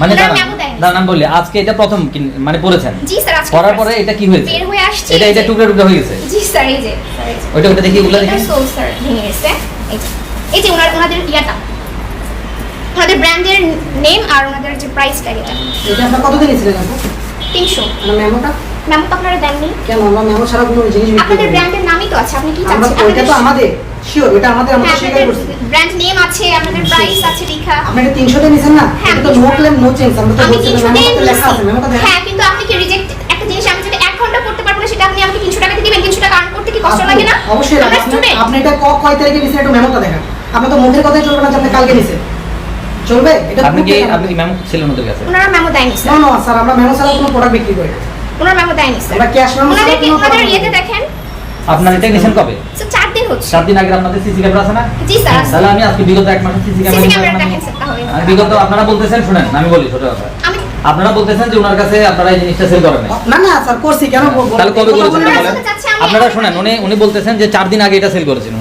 মানে না আমি বলি আজকে এটা প্রথম মানে পড়েছেন। জি স্যার আজকে পড়ার পরে এটা কি হয়েছে? বের হয়ে আসছে এটা এই এটা যে। টুকরো টুকরো হয়ে গেছে। জি স্যার এই যে ওইটা ওটা দেখি ওগুলা দেখি। সো স্যার ভেঙে গেছে। এই যে ওনার ওনাদের ইয়াটা। ওনাদের ব্র্যান্ডের নেম আর ওনাদের যে প্রাইস ট্যাগ এটা। এটা আপনার কত দিয়েছিলেন আপু তিনশো। মানে মেমোটা ম্যাম তো আপনারা দেননি? কেন? আমরা মেমো ছাড়া কোনো জিনিস বিক্রি আপনাদের করি না। ব্র্যান্ডের নামই তো আছে আপনি কি আমরা চাচ্ছেন? ওইটা তো আমাদের। শিওর এটা আমাদের আমরা হ্যাঁ স্বীকার করছি। ব্র্যান্ড নেম আছে আপনাদের প্রাইস আছে লেখা। আপনি এটা তিনশোতে নিছেন না? হ্যাঁ, এটা তো নো ক্লেম নো চেঞ্জ আমরা তো বলছি তিনশো মেমোতে দিয়ে লেখা আছে মেমোটা দেখেন হ্যাঁ কিন্তু আপনি কি রিজেক্ট একটা জিনিস আমি যদি এক ঘণ্টা করতে পারব না সেটা আপনি আমাকে তিনশো টাকা দিয়ে দিবেন। তিনশো টাকা আর্ন করতে কি কষ্ট লাগে না? অবশ্যই আমরা আপনি- আপনি এটা ক- কয় তারিখে নিছেন একটু মেমোটা দেখেন। আপনার তো মুখের কথাই চলবে না আপনি কালকে নিছেন। চলবে? এটা আপনি কি আপনি কি ম্যাম ছিলেন ওদের কাছে? ওনারা মেমো দেয়নি না স্যার না স্যার আমরা মেমো ছাড়া কোনো প্রোডাক্ট বিক্রি করি না। ওনারা মেমো দেয়নি স্যার আমরা ক্যাশ মেমো ইয়েতে। দেখেন? আপনার এটা কবে? চার দিন হচ্ছে। সাত দিন আগে আপনাদের সিসি ক্যামেরা আছে না? জি স্যার তাহলে আমি আজকে বিগত এক মাসের সিসি সিসি ক্যামেরা দেখেন স্যার তাহলে। বিগত আপনারা বলতেছেন শুনেন আমি বলি ছোট কথা। আপনারা বলতেছেন যে ওনার কাছে আপনারা এই জিনিসটা সেল করেন না না স্যার করছি কেন তাহলে কবে করেছেন আপনারা শুনেন উনি উনি বলতেছেন যে চার দিন আগে এটা সেল করেছেন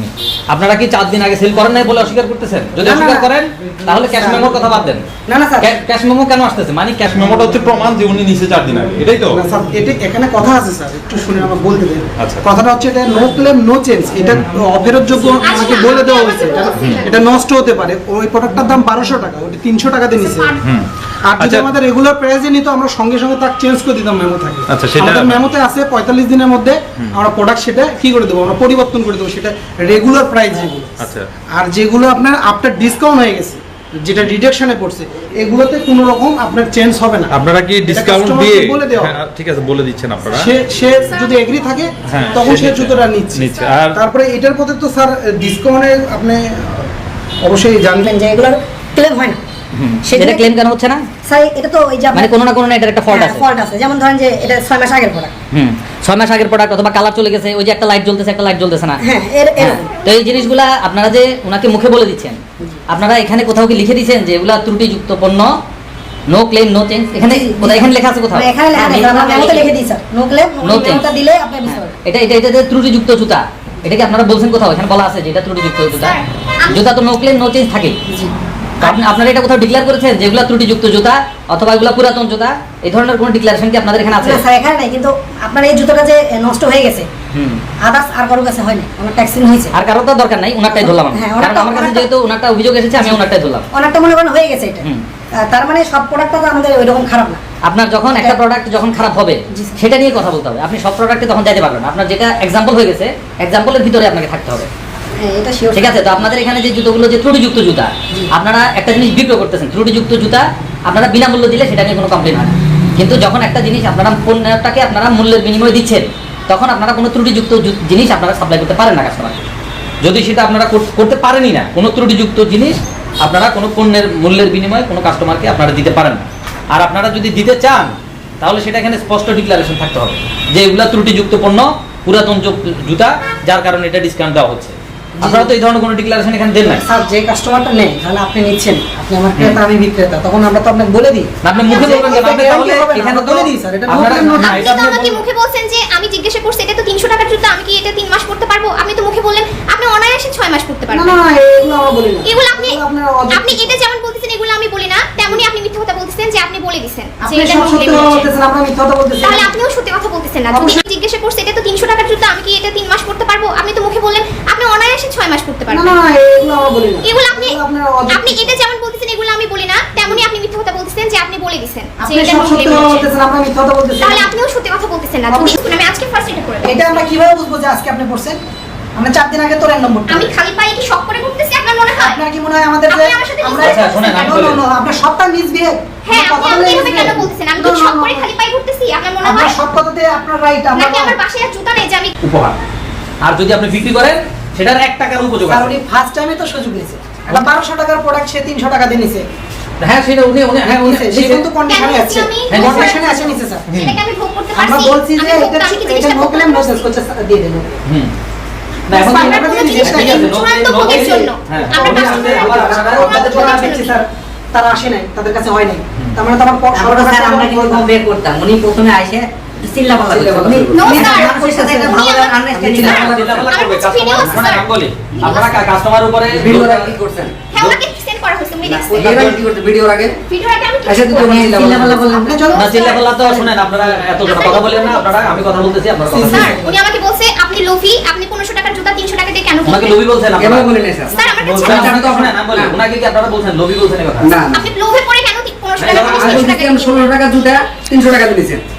আপনারা কি চার দিন আগে সেল করেন নাই বলে অস্বীকার করতেছেন? যদি অস্বীকার করেন তাহলে ক্যাশ মেমোর কথা বাদ দেন। না না স্যার। ক্যাশ মেমো কেন আসতেছে? মানে ক্যাশ মেমোটা হচ্ছে প্রমাণ যে উনি নিচে চার দিন আগে। এটাই তো? না, স্যার, এটা এখানে কথা আছে স্যার। একটু শুনে আমার বলতে দেন। আচ্ছা। কথাটা হচ্ছে এটা নো ক্লেম নো চেঞ্জ এটা অফেরতযোগ্য আমাকে বলে দেওয়া হয়েছে। এটা- নষ্ট হতে পারে। ওই প্রোডাক্টটার দাম বারোশো টাকা ওটা তিনশো টাকাতে নিছে। হুম। আর যদি আচ্ছা। আমাদের রেগুলার প্রাইসে নিত আমরা সঙ্গে সঙ্গে তার চেঞ্জ করে দিতাম মেমো থাকে। আচ্ছা, সেটা- মেমোতে আছে পঁয়তাল্লিশ দিনের মধ্যে আমরা প্রোডাক্ট সেটা কি করে দেবো? আমরা পরিবর্তন করে দেবো সেটা রেগুলার প্রাইস যেগুলো। আচ্ছা। আর যেগুলো আপনার আফটার ডিসকাউন্ট হয়ে গেছে যেটা ডিডাকশনে পড়ছে এগুলোতে কোনো রকম আপনার চেঞ্জ হবে না। আপনারা কি ডিসকাউন্ট দিয়ে হ্যাঁ, ঠিক আছে বলে দিচ্ছেন আপনারা। সে সে যদি এগ্রি থাকে হ্যাঁ, তখন সে জুতোটা নিচ্ছে। আর- তারপরে এটার প্রতি তো স্যার ডিসকাউন্টে আপনি অবশ্যই জানবেন যে এগুলোর ক্লেম হয় না। সেটা ক্লেম কেন হচ্ছে না? স্যার এটা তো ওই যে মানে কোনো না কোনো না এটার একটা ফল্ট আছে। ফল্ট আছে। যেমন ধরেন যে এটা ছয় মাস আগের প্রোডাক্ট হুম। ছয় মাস আগের প্রোডাক্ট অথবা কালার চলে গেছে ওই যে একটা লাইট জ্বলতেছে একটা লাইট জ্বলতেছে না। হ্যাঁ হ্যাঁ, তো এই জিনিসগুলা আপনারা যে ওনাকে মুখে বলে দিচ্ছেন আপনারা এখানে কোথাও কি লিখে দিচ্ছেন যে এগুলা ত্রুটিযুক্ত পণ্য? নো ক্লেম নো চেঞ্জ এখানে কোথায় এখানে লেখা আছে কোথাও? মানে এখানে লেখা নেই আমরা মেমোতে লিখে দিই স্যার। No claim change. মেমোটা দিলে আপনি হ্যাঁ, এটা এটা এটা ত্রুটিযুক্ত জুতা এটা কি আপনারা বলছেন কোথাও? এখানে বলা আছে যে এটা ত্রুটিযুক্ত জুতা। জুতা তো নো ক্লেম নো চেঞ্জ থাকে তো আপনি আপনারা এটা কোথাও ডিক্লেয়ার করেছেন যে এগুলা ত্রুটিযুক্ত জুতা অথবা এগুলা পুরাতন জুতা এই ধরনের কোনো ডিক্লারেশন কি আপনাদের এখানে আছে? স্যার এখানে নাই কিন্তু আপনার এই জুতোটা যে নষ্ট হয়ে গেছে হুম। আদার্স আর কারোর কাছে হয়নি আমার ট্যাক্সিং হয়েছে। আর কারও তো দরকার নাই ওনারটাই ধরলাম। হ্যাঁ, কারণ আমার কাছে ওনারটা- যেহেতু ওনারটা অভিযোগ এসেছে আমি ওনারটাই ধরলাম। অনেকটা মনে করেন হয়ে গেছে এটা। তার মানে সব প্রোডাক্টটা তো আমাদের ওই রকম খারাপ না। আপনার যখন একটা প্রোডাক্ট যখন খারাপ হবে সেটা নিয়ে কথা বলতে হবে। আপনি সব প্রোডাক্টে তখন যাইতে পারবেন আপনার যেটা এক্সাম্পল হয়ে গেছে এক্সাম্পলের ভিতরে আপনাকে থাকতে হবে। ঠিক আছে তো আপনাদের এখানে যে জুতোগুলো যে ত্রুটিযুক্ত জুতা আপনারা একটা জিনিস বিক্রয় করতেছেন ত্রুটিযুক্ত জুতা আপনারা বিনামূল্য দিলে সেটা নিয়ে কোনো কমপ্লেন হয় কিন্তু যখন একটা জিনিস আপনারা পণ্যটাকে আপনারা মূল্যের বিনিময়ে দিচ্ছেন তখন আপনারা কোনো ত্রুটিযুক্ত জিনিস আপনারা সাপ্লাই করতে পারেন না কাস্টমারকে যদি সেটা আপনারা কর- করতে পারেনই না কোনো ত্রুটিযুক্ত জিনিস আপনারা কোনো পণ্যের মূল্যের বিনিময়ে কোনো কাস্টমারকে আপনারা দিতে পারেন না। আর আপনারা যদি দিতে চান তাহলে সেটা এখানে স্পষ্ট ডিক্লারেশন থাকতে হবে যে এগুলো ত্রুটিযুক্ত পণ্য পুরাতন জুতা যার কারণে এটা ডিসকাউন্ট দেওয়া হচ্ছে। আপনারা তো এই ধরনের কোনো ডিক্লারেশন এখানে দেন নাই। স্যার যে কাস্টমারটা নেই তাহলে আপনি নিচ্ছেন। আপনি আমার ক্রেতা আমি বিক্রেতা। তখন আমরা তো আপনাকে বলে দিই। না, আপনি মুখে বলবেন কেন? আপনি তাহলে না, এখানে বলে দিই স্যার, এটা আপনারা- না, আপনি এটা তো আপনি আমাকে মুখে বলছেন যে আমি জিজ্ঞাসা করছি এটা তো তিনশো টাকার জুতো আমি কি এটা তিন মাস পড়তে পারব? আপনি তো মুখে বললেন আপনি অনায়াসে ছয় মাস পড়তে পারবেন। না না, এগুলো আমরা বলি না। এগুলো আপনি। আপনি এটা যেমন বলতেছেন এগুলো আমি বলি না। তেমনি আপনি মিথ্যা কথা বলতেছেন যে আপনি বলে দিছেন যে আপনি সব সত্যি কথা বলতেছেন আমরা মিথ্যা কথা বলতেছি তাহলে আপনিও সত্যি কথা বলতেছেন না। তুমি জিজ্ঞাসা করছে এটা তো তিনশো টাকার জুতো আমি কি এটা তিন মাস পড়তে পারব আপনি তো মুখে বললেন আপনি অনায়াসে ছয় মাস পড়তে পারবেন। না না, এগুলো আমরা বলি না। এগুলো আপনি আপনি এটা যেমন বলতেছেন এগুলো আমি বলি না। তেমনি আপনি মিথ্যা কথা বলতেছেন যে আপনি বলে দিছেন যে আপনি সব সত্যি কথা বলতেছেন আমরা মিথ্যা কথা বলতেছি তাহলে আপনিও সত্যি কথা বলতেছেন না। শুনুন, আমি আজকে ফার্স্ট এটা করে এটা আমরা কীভাবে বুঝব যে আজকে আপনি পড়ছেন? আমরা চার দিন আগে তো র্যান্ডম নম্বর আমি খালি পায়ে কি শখ করে ঘুরতেছি আপনার মনে হয়? আপনার কি মনে হয় আমাদের আপনি যে আমার আচ্ছা, শোনেন, আমি বলি। no, no, আপনার সবটা মিসবিহেভ হ্যাঁ আপনি আমাকে এভাবে কেন বলতেছেন? আমি কি শখ করে খালি পায়ে ঘুরতেছি আপনার মনে হয়? সব কথাতে আপনার রাইট আমরা নাকি আমার বাসায় আর জুতা নেই যে আমি উপহার। আর যদি আপনি বিক্রি করেন সেটার এক টাকার উপযোগ আছে। উনি ফার্স্ট টাইমে তো সুযোগ নিয়েছে। একটা বারোশো টাকার প্রোডাক্ট সে তিনশো টাকা দিয়ে নিছে হ্যাঁ সেটা উনি উনি হ্যাঁ উনি সে কিন্তু কন্ডিশনে আছে। হ্যাঁ, কন্ডিশনে আছে নিছে স্যার সেটাকে আমি ভোগ করতে আমরা বলছি যে এটা এটা নো ক্লেম করতে নো পারছি? করছে দিয়ে দেবো। হুম। না কি- হ্যাঁ, তারা আসে নাই তাদের কাছে হয় নাই। তার মানে তো আমার আমরা কিন্তু বলতাম। কম্পেয়ার করতাম? উনি প্রথমে আইসে আপনারা কাস্টমার উপরে কি করছেন। ভিডিওর আগে আমি আচ্ছা তুমি আপনি চলো। না তো শুনেন আপনারা এত কথা বলেন না আপনারা আমি কথা বলতেছি আপনারা স্যার বলছেন উনি আমাকে বলছে আপনি লোভি আপনি পনেরোশো টাকার জুতা তিনশো টাকা দিয়ে কেন কিনবেন? লোভি বলছেন আপনারা। এভাবে বলে স্যার বলছেন আপনি তো শুনেন কি আপনারা বলছেন? লোভি বলছেন এই কথা? না না। আপনি লোভে পড়ে কেন তি- পনেরোশো না, টাকা 300 টাকা আমি ষোলো টাকা জুতা তিনশো টাকা দিয়েছেন I swear on আপনারা God, আমাকে sir. আপনারা বলছেন উনি যে বলছে যে লোভে পড়ে 300 টাকা 300 দিয়েছেন।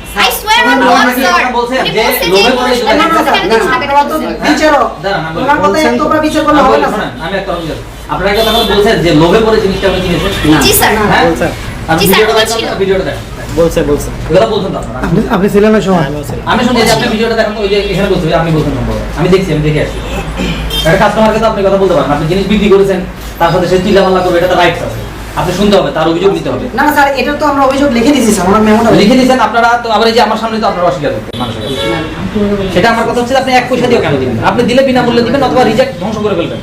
আপনারা একটা কথা বলছেন যে লোভে পড়ে জিনিসটা আপনি কিনেছেন? জি স্যার হ্যাঁ? বলছেন। আমি জি, স্যার, ভিডিওটা বলেছিল। দেখান ভিডিওটা দেখেন। বলছে বলছে এগুলো বলছেন তো আপনি আপনি ছিলেন না সময়? আমি শুনি যে আপনি ভিডিওটা দেখেন ওই যে এখানে বলছি যে আপনি বলছেন আমি দেখছি আমি দেখে আসছি। একটা কাস্টমারকে তো আপনি কথা বলতে পারেন আপনি জিনিস বিক্রি করেছেন তার সাথে সে চিল্লাপাল্লা করবে এটা তো রাইটস আছে। আপনি শুনতে হবে তার অভিযোগ নিতে হবে। না না স্যার এটা তো আমরা অভিযোগ লিখে দিয়েছি স্যার ওনার মেমোটা লিখে দিয়েছেন আপনারা তো আবার এই যে আমার সামনে তো আপনারা অস্বীকার করতেন মানুষের সেটা আমার কথা হচ্ছে আপনি এক পয়সা দিয়েও কেন দিবেন আপনি দিলে বিনামূল্যে দিবেন অথবা রিজেক্ট ধ্বংস করে ফেলবেন।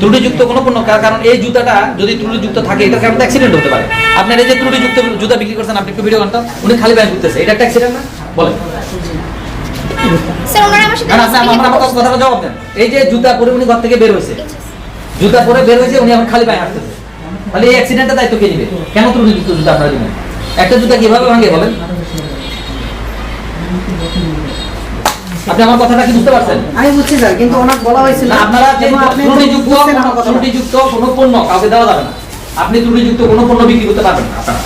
ত্রুটিযুক্ত কোনো পণ্য কার- কারণ এই জুতাটা যদি ত্রুটিযুক্ত থাকে এটার কারণে অ্যাক্সিডেন্ট হতে পারে। আপনার এই যে ত্রুটিযুক্ত জুতা বিক্রি করছেন আপনি একটু ভিডিও আনতাম উনি খালি ব্যাগ করতেছে এটা একটা অ্যাক্সিডেন্ট না? বলেন। স্যার ওনারা আমার সাথে না না স্যার, আমার আমার কথাটা জবাব দেন। এই যে জুতা পরে উনি ঘর থেকে বের হয়েছে জুতা পরে বের হয়েছে উনি এখন খালি পায়ে হাঁটতেছে। তাহলে এই অ্যাক্সিডেন্টের দায়িত্ব কে নিবে? কেন ত্রুটি ত্রুটিযুক্ত জুতা আপনারা দিবেন? একটা জুতা কীভাবে ভাঙে বলেন? আপনি আমার কথাটা কি বুঝতে পারছেন? আমি বুঝছি স্যার কিন্তু ওনার বলা হয়েছিল না আপনারা ত্রুটিযুক্ত। ত্রুটিযুক্ত কোনো পণ্য কাউকে দেওয়া যাবে না। আপনি ত্রুটিযুক্ত কোনো পণ্য বিক্রি করতে পারবেন না আপনারা।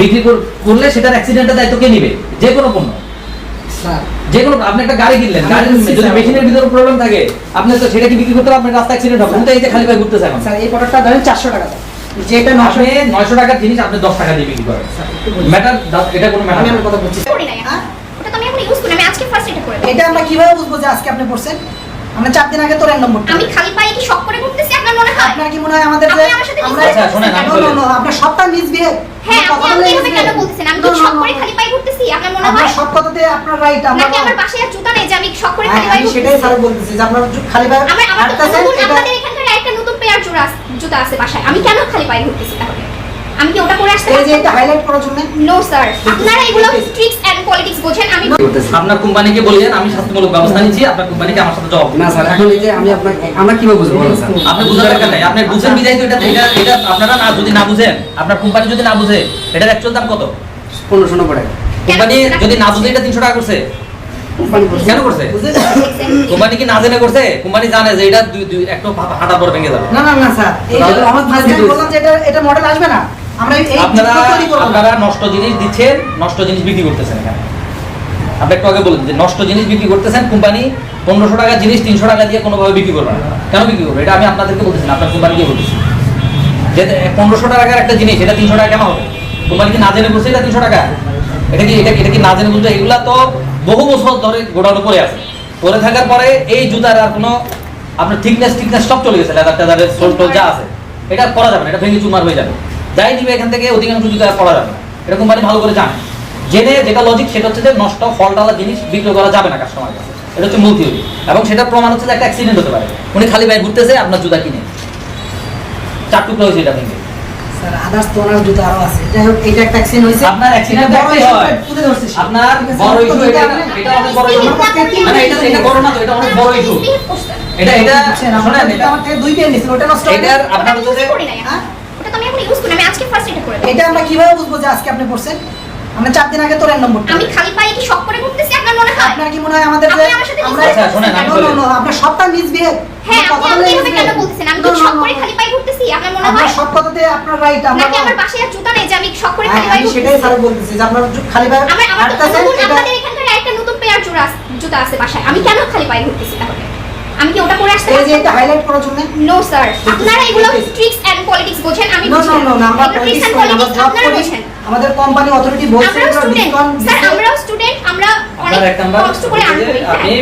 বিক্রি করলে সেটার অ্যাক্সিডেন্টের দায়িত্ব কে নিবে? যে কোনো পণ্য। যে কোনো আপনি একটা গাড়ি কিনলেন গাড়ির যদি। মেশিনের ভিতরে প্রবলেম থাকে আপনি তো সেটা কি বিক্রি করতে পারবেন? রাস্তা অ্যাক্সিডেন্ট হবে। এই যে খালি ঘুরতেছে এখন। স্যার এই প্রোডাক্টটা ধরেন চারশো টাকা যেটা নশো নয়শো টাকার জিনিস আপনি দশ টাকা দিয়ে বিক্রি করেন। ম্যাটার এটা কোনো ম্যাটার আমার কথা বলছি। করি নাই হ্যাঁ? ওটা তো আমি এখন ইউজ করি আমি আজকে ফার্স্ট এটা করে এটা আমরা কীভাবে বুঝব যে আজকে আপনি পড়ছেন আমরা চার দিন আগে তো র্যান্ডম নম্বর আমি খালি পায়ে কি শখ করে ঘুরতেছি আপনার মনে হয়? আপনার কি মনে হয় আমাদের যে আমরা আচ্ছা, শোনেন, আমি বলি। no, আপনার সবটা মিসবিহেভ হ্যাঁ আপনি আমাকে এভাবে কেন বলতেছেন? আমি কি শখ করে খালি পায়ে ঘুরতেছি আপনার মনে আপনার হয়? সব কথাতে আপনার রাইট আমরা নাকি আমার বাসায় আর জুতা নেই যে আমি শখ করে হ্যাঁ, খালি পায়ে আমি সেটাই স্যার বলতেছি যে আপনার খালি পায়ে আমার আমার তো নতুন আপনাদের এখানকার একটা নতুন পেয়ার জোড়া আছে- জুতা আছে বাসায়। আমি কেন খালি পায়ে ঘুরতেছি তাহলে? আমি কি ওটা পরে আসতে এই যে এটা হাইলাইট করার জন্য? নো স্যার আপনারা এগুলো ট্রিক্স এন্ড পলিটিক্স বোঝেন আমি আপনার কোম্পানিকে বলিয়েন আমি শাস্তিমূলক ব্যবস্থা নিচ্ছি আপনার কোম্পানিকে আমার সাথে জবাব না স্যার এখন এই যে আমি আপনাকে আমরা কীভাবে বুঝব স্যার আপনি বুঝার দরকার নাই আপনি বুঝেন বিদায় তো এটা এটা এটা আপনারা না যদি না বুঝেন আপনার কোম্পানি যদি না বুঝে এটার অ্যাকচুয়াল দাম কত? পনেরো শোনো পড়ে কোম্পানি যদি না বুঝে এটা তিনশো টাকা করছে। কেন করছে? কোম্পানি কি না জেনে করছে? কোম্পানি জানে যে এটা দুই দুই হাঁটার পর ভেঙে যাবে। না না না স্যার এই তাহলে যে আমার আমার মাঝখানে বুঝতে বললাম যে এটা এটা মডেল আসবে না। আমরা এই এই আপনারা চিত্র তৈরি করব না। আপনারা নষ্ট জিনিস দিচ্ছেন নষ্ট জিনিস বিক্রি করতেছেন এখানে। আপনি একটু আগে বললেন যে নষ্ট জিনিস বিক্রি করতেছেন কোম্পানি পনেরোশো টাকা জিনিস তিনশো টাকা দিয়ে কোনোভাবে বিক্রি করবে না। কেন বিক্রি করবে? এটা আমি আপনাদেরকে বলতেছি না, আপনার কোম্পানিকে বলতেছি। যে পনেরোশো টাকার একটা জিনিস এটা তিনশো টাকা কেন হবে? কোম্পানি কি না জেনে বলছে এটা তিনশো টাকা? এটা কি, এটা এটা কি না জেনে বলছে এগুলা তো বহু বছর ধরে গোডাউনে পরে আছে। পরে থাকার পরে এই জুতার আর কোনো আপনার থিকনেস থিকনেস সব চলে গেছে। লেদার টেদারের সোল টোল যা আছে। এটা করা যাবে না, এটা ভেঙে চুমার হয়ে যাবে। যাই নিবে এখান থেকে, অধিকাংশ জুতা করা যাবে না। এটা কোম্পানি ভালো করে জানে। জেনে যেটা লজিক সেটা হচ্ছে যে নষ্ট ফলটালা জিনিস বিক্রি করা যাবে না কাস্টমার কাছে। এটা হচ্ছে মূল থিওরি এবং সেটা প্রমাণ হচ্ছে একটা অ্যাক্সিডেন্ট হতে পারে। উনি খালি বাইরে ঘুরতেছে, আপনার জুতা কিনে। চার টুকরো হয়েছে এটা ভেঙে। স্যার আদার্স তো ওনার জুতো আরও আছে। যাই হোক এটা একটা অ্যাক্সিডেন্ট হয়েছে। আপনার accident এটা বড় হয়। তুলে ধরছি আপনার বড় তো এটা এটা অনেক বড় issue। Misbehave করতেছেন। না, না, এটা এটা বড় না তো এটা অনেক বড় ইস্যু এটা এটা আমরা শোনেন এটা আমার থেকে দুই পেয়ে নিয়েছিল ওটা নষ্ট এটার আপনার ওটা আমি হচ্ছে use যে- করি নাই হ্যাঁ? ওটা তো আমি এখন ইউজ করি আমি আজকে ফার্স্ট এটা করে এটা আমরা কীভাবে বুঝব যে আজকে আপনি পড়ছেন? আমরা চার দিন আগে তো র্যান্ডম নম্বর আমি খালি পায়ে কি শখ করে ঘুরতেছি আপনার মনে হয়? আপনার কি মনে হয় আমাদের যে আপনি আমার সাথে আমরা business আচ্ছা, আপনার সবটা মিসবিহেভ হ্যাঁ আপনি আমাকে এভাবে কেন বলতেছেন আমি কি শখ করে খালি পায়ে ঘুরতেছি আপনার মনে হয় সব কথাতে আপনার রাইট আমরা নাকি আমার বাসায় আর জুতা নেই যে আমি শখ করে খালি পায়ে আমি সেটাই স্যার বলতেছি যে আপনার খালি পায়ে আমার আমার নতুন আপনাদের এখানকার একটা নতুন পেয়ার জোড়া আছে- জুতা আছে বাসায়। আমি কেন খালি পায়ে ঘুরতেছি তাহলে? আমি কি ওটা পরে আসতে এই যে এটা হাইলাইট করার জন্য? নো স্যার আপনারা এগুলো ট্রিক্স বোঝেন আমি বুঝি না। না, আমরা and করি না, আমরা। বোঝেন। আমাদের কোম্পানি অথরিটি বলছে স্টুডেন্ট স্যার। আমরাও স্টুডেন্ট আমরা অনেক কষ্ট করে আর্ন করি আপনি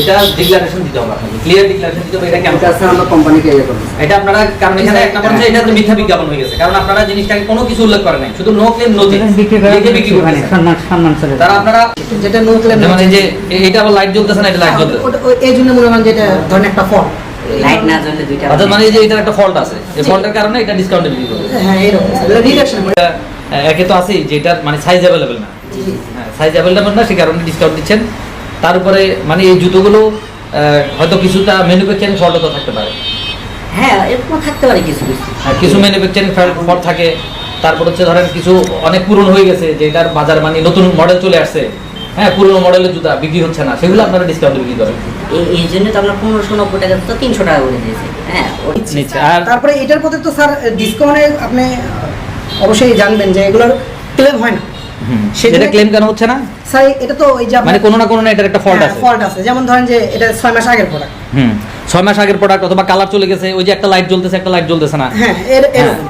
এটা ডিক্লারেশন দিতে হবে আপনাকে ক্লিয়ার ডিক্লারেশন দিতে হবে এটা কেমন আছে আমরা কোম্পানিকে ইয়ে করতেছি এটা আপনারা কারণ এখানে এক নাম্বার হচ্ছে এটা তো মিথ্যা বিজ্ঞাপন হয়ে গেছে কারণ আপনারা জিনিসটাকে কোনো কিছু উল্লেখ করেন নাই শুধু নো ক্লেম নো বিক্রি বিক্রি করতেছেন তারা আপনারা যেটা নো ক্লেম এই যে এটা আবার লাইট জ্বলতেছে না এটা লাইট জ্বলতেছে? এই জন্য মনে হয় যে এটা ধরেন একটা ফল লাইট না জ্বললে দুইটা অর্থাৎ মানে এই যে এটার একটা ফল্ট আছে। এই ফল্টের কারণে এটা ডিসকাউন্টে বিক্রি করবে। হ্যাঁ এরকম। এটা, আহ, একে তো আছেই যে মানে সাইজ অ্যাভেলেবেল না। সাইজ অ্যাভেলেবেল না সে কারণে ডিসকাউন্ট দিচ্ছেন। তার উপরে মানে এই জুতোগুলো হয়তো কিছুটা ম্যানুফ্যাকচারিং ফল্টও তো থাকতে পারে। হ্যাঁ এরকম থাকতে পারে কিছু কিছু। ম্যানুফ্যাকচারিং ফল্ট থাকে। তারপর হচ্ছে ধরেন কিছু অনেক পুরনো হয়ে গেছে যেটার বাজার মানে নতুন মডেল চলে আসছে। হ্যাঁ পুরনো মডেলের জুতা বিক্রি হচ্ছে না সেগুলো আপনারা ডিসকাউন্ট বিক্রি করেন। এই এই জন্য তো আমরা পনেরোশো নব্বই টাকা তো তিনশো টাকা করে দিয়েছি। হ্যাঁ আর তারপরে এটার প্রতি তো স্যার ডিসকাউন্টে আপনি অবশ্যই জানবেন যে এগুলোর ক্লেম হয় না। সেজন্য- ক্লেম কেন হচ্ছে না? স্যার এটা তো ওই যে মানে কোনো না কোনো না এটার একটা ফল্ট আছে। ফল্ট আছে। যেমন ধরেন যে এটা ছয় মাস আগের প্রোডাক্ট হুম ছয় মাস আগের প্রোডাক্ট অথবা কালার চলে গেছে ওই যে একটা লাইট জ্বলতেছে একটা লাইট জ্বলতেছে না। হ্যাঁ এর এরকম